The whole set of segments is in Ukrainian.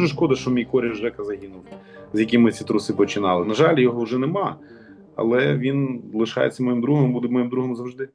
дуже шкода, що мій коріш Жека загинув, з яким ми ці труси починали. На жаль, його вже нема, але він лишається моїм другом, буде моїм другом завжди.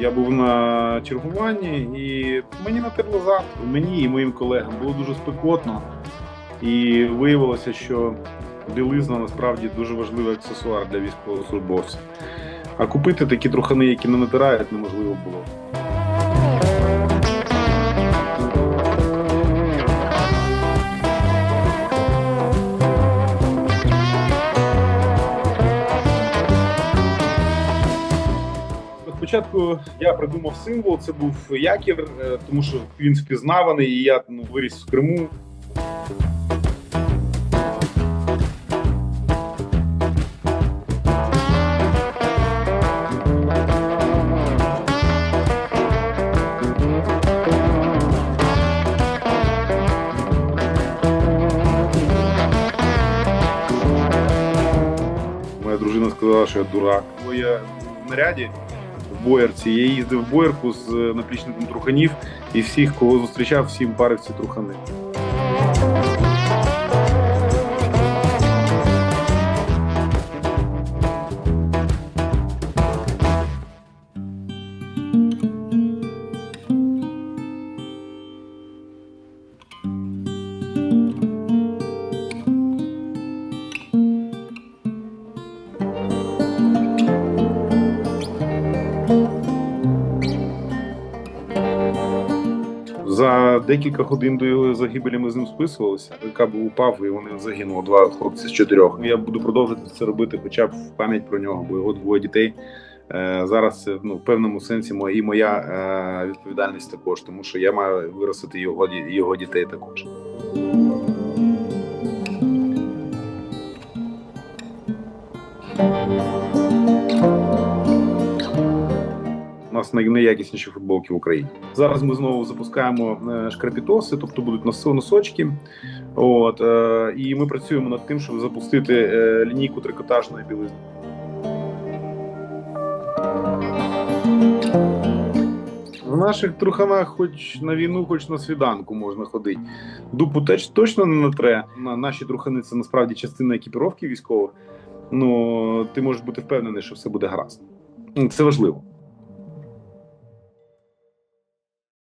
Я був на чергуванні і мені натерли зад. Мені і моїм колегам було дуже спекотно. І виявилося, що білизна насправді дуже важливий аксесуар для військовослужбовців. А купити такі трухани, які не натирають, неможливо було. Спочатку я придумав символ, це був якір, е, тому що він впізнаваний, і я ну, виріс в Криму. Моя дружина сказала, що я дурак. Бо я в наряді в боярці. Я їздив в боярку з е, наплічником труханів, і всіх, кого зустрічав, всім парив ці трухани. За декілька годин до його загибелі ми з ним списувалися. Каб упав, і вони загинули два хлопці з чотирьох. Я буду продовжувати це робити, хоча б в пам'ять про нього, бо його двоє дітей. Е, Зараз це ну, в певному сенсі і моя е, відповідальність також, тому що я маю виростити його, його дітей також. У нас най- найякісніші футболки в Україні. Зараз ми знову запускаємо е, шкарпітоси, тобто будуть нос- носочки. От, е, і ми працюємо над тим, щоб запустити е, лінійку трикотажної білизни. В наших труханах, хоч на війну, хоч на свіданку можна ходити. Дупу теж точно не натре. На наші трухани це насправді частина екіпіровки військових. Ну ти можеш бути впевнений, що все буде гаразд. Це важливо.